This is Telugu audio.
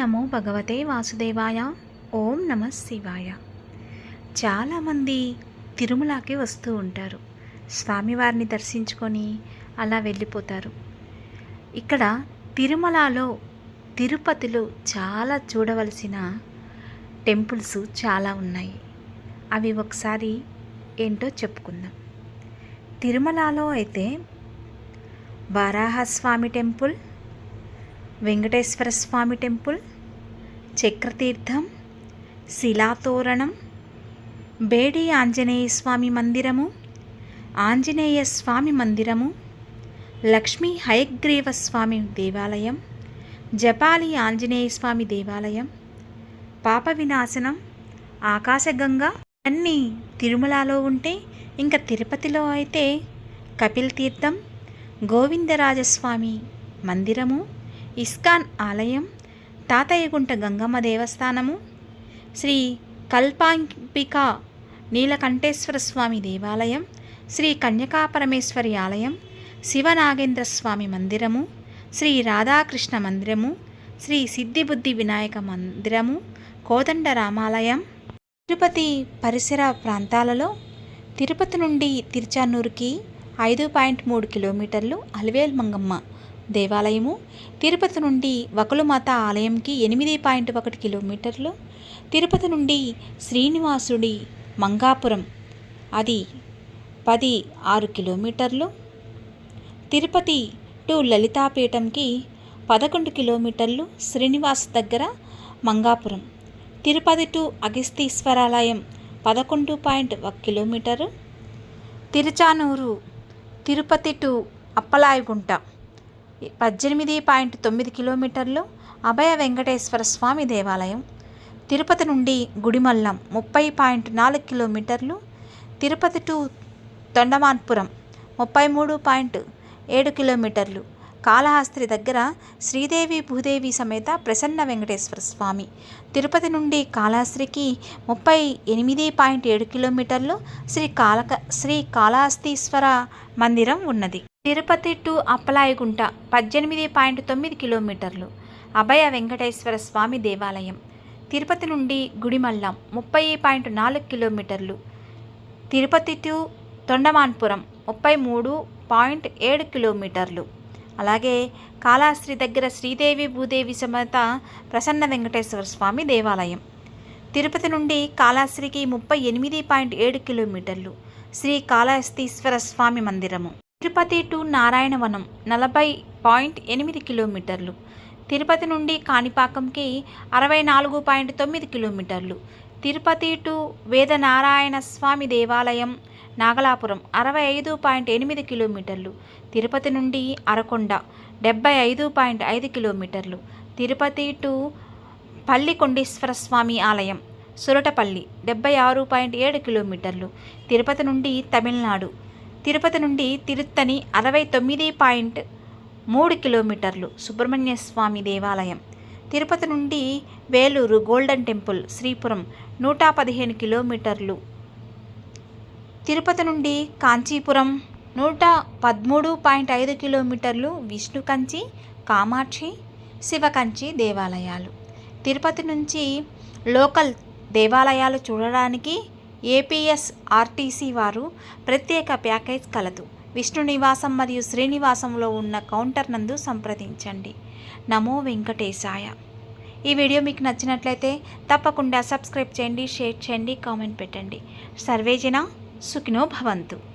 నమో భగవతే వాసుదేవాయ. ఓం నమ శివాయ. చాలామంది తిరుమలకి వస్తూ ఉంటారు. స్వామివారిని దర్శించుకొని అలా వెళ్ళిపోతారు. ఇక్కడ తిరుమలలో తిరుపతిలో చాలా చూడవలసిన టెంపుల్స్ చాలా ఉన్నాయి. అవి ఒకసారి ఏంటో చెప్పుకుందాం. తిరుమలలో అయితే వారాహస్వామి టెంపుల్ వెంకటేశ్వర స్వామి టెంపుల్ చక్రతీర్థం శిలాతోరణం బేడి ఆంజనేయ స్వామి మందిరము ఆంజనేయ స్వామి మందిరము లక్ష్మీ హయగ్రీవ స్వామి దేవాలయం జపాలి ఆంజనేయ స్వామి దేవాలయం పాప వినాశనం ఆకాశగంగ అన్నీ తిరుమలలో ఉంటే ఇంకా తిరుపతిలో అయితే కపిల్ తీర్థం గోవిందరాజస్వామి మందిరము ఇస్కాన్ ఆలయం తాతయ్యగుంట గంగమ్మ దేవస్థానము శ్రీ కల్పాంపిక నీలకంఠేశ్వర స్వామి దేవాలయం శ్రీ కన్యకాపరమేశ్వరి ఆలయం శివనాగేంద్ర స్వామి మందిరము శ్రీ రాధాకృష్ణ మందిరము శ్రీ సిద్ధిబుద్ధి వినాయక మందిరము కోదండ రామాలయం. తిరుపతి పరిసర ప్రాంతాలలో తిరుపతి నుండి తిరుచానూరుకి ఐదు పాయింట్ మూడు కిలోమీటర్లు అలివేల్ మంగమ్మ దేవాలయము తిరుపతి నుండి వకులమాత ఆలయంకి ఎనిమిది పాయింట్ ఒకటి కిలోమీటర్లు తిరుపతి నుండి శ్రీనివాసుడి మంగాపురం అది పది ఆరు కిలోమీటర్లు తిరుపతి టు లలితాపీఠంకి పదకొండు కిలోమీటర్లు శ్రీనివాస్ దగ్గర మంగాపురం తిరుపతి టు అగస్తీశ్వరాలయం పదకొండు పాయింట్ ఒక కిలోమీటరు తిరుచానూరు తిరుపతి టు అప్పలాయగుంట పద్దెనిమిది పాయింట్ తొమ్మిది కిలోమీటర్లు అభయ వెంకటేశ్వర స్వామి దేవాలయం. తిరుపతి నుండి గుడిమల్లం ముప్పై పాయింట్ నాలుగు కిలోమీటర్లు. తిరుపతి టు తొండమాన్పురం ముప్పై మూడు పాయింట్ ఏడు కిలోమీటర్లు. కాళహస్తి దగ్గర శ్రీదేవి భూదేవి సమేత ప్రసన్న వెంకటేశ్వర స్వామి. తిరుపతి నుండి కాళహస్త్రికి ముప్పై ఎనిమిది పాయింట్ ఏడు కిలోమీటర్లు. శ్రీ కాళక శ్రీ కాళహస్తీశ్వర మందిరం ఉన్నది. తిరుపతి టు అప్పలాయగుంట పద్దెనిమిది పాయింట్ తొమ్మిది కిలోమీటర్లు అభయ వెంకటేశ్వర స్వామి దేవాలయం. తిరుపతి నుండి గుడిమల్లం ముప్పై పాయింట్ నాలుగు కిలోమీటర్లు. తిరుపతి టు తొండమాన్పురం ముప్పై మూడు పాయింట్ ఏడు కిలోమీటర్లు. అలాగే కాళాశ్రీ దగ్గర శ్రీదేవి భూదేవి సమేత ప్రసన్న వెంకటేశ్వర స్వామి దేవాలయం. తిరుపతి నుండి కాళాశ్రీకి ముప్పై ఎనిమిది పాయింట్ ఏడు కిలోమీటర్లు. శ్రీ కాళహస్తీశ్వర స్వామి మందిరము. తిరుపతి టు నారాయణవనం నలభై పాయింట్ ఎనిమిది కిలోమీటర్లు. తిరుపతి నుండి కాణిపాకంకి అరవై నాలుగు పాయింట్ తొమ్మిది కిలోమీటర్లు. తిరుపతి టు వేదనారాయణ స్వామి దేవాలయం నాగలాపురం అరవై ఐదు పాయింట్ ఎనిమిది కిలోమీటర్లు. తిరుపతి నుండి అరకొండ డెబ్బై ఐదు పాయింట్ ఐదు కిలోమీటర్లు. తిరుపతి టు పల్లికొండేశ్వర స్వామి ఆలయం సురటపల్లి డెబ్బై ఆరు పాయింట్ ఏడు కిలోమీటర్లు. తిరుపతి నుండి తమిళనాడు తిరుపతి నుండి తిరుత్తని అరవై తొమ్మిది పాయింట్ మూడు కిలోమీటర్లు సుబ్రహ్మణ్య స్వామి దేవాలయం. తిరుపతి నుండి వేలూరు గోల్డెన్ టెంపుల్ శ్రీపురం నూట పదిహేను కిలోమీటర్లు. తిరుపతి నుండి కాంచీపురం నూట పదమూడు పాయింట్ ఐదు కిలోమీటర్లు విష్ణు కంచి కామాక్షి శివకంచి దేవాలయాలు. తిరుపతి నుంచి లోకల్ దేవాలయాలు చూడడానికి ఏపీఎస్ ఆర్టీసీ వారు ప్రత్యేక ప్యాకేజ్ కలదు. విష్ణు నివాసం మరియు శ్రీనివాసంలో ఉన్న కౌంటర్ నందు సంప్రదించండి. నమో వెంకటేశాయ. ఈ వీడియో మీకు నచ్చినట్లయితే తప్పకుండా సబ్స్క్రైబ్ చేయండి షేర్ చేయండి కామెంట్ పెట్టండి. సర్వేజన సుఖినో భవంతు.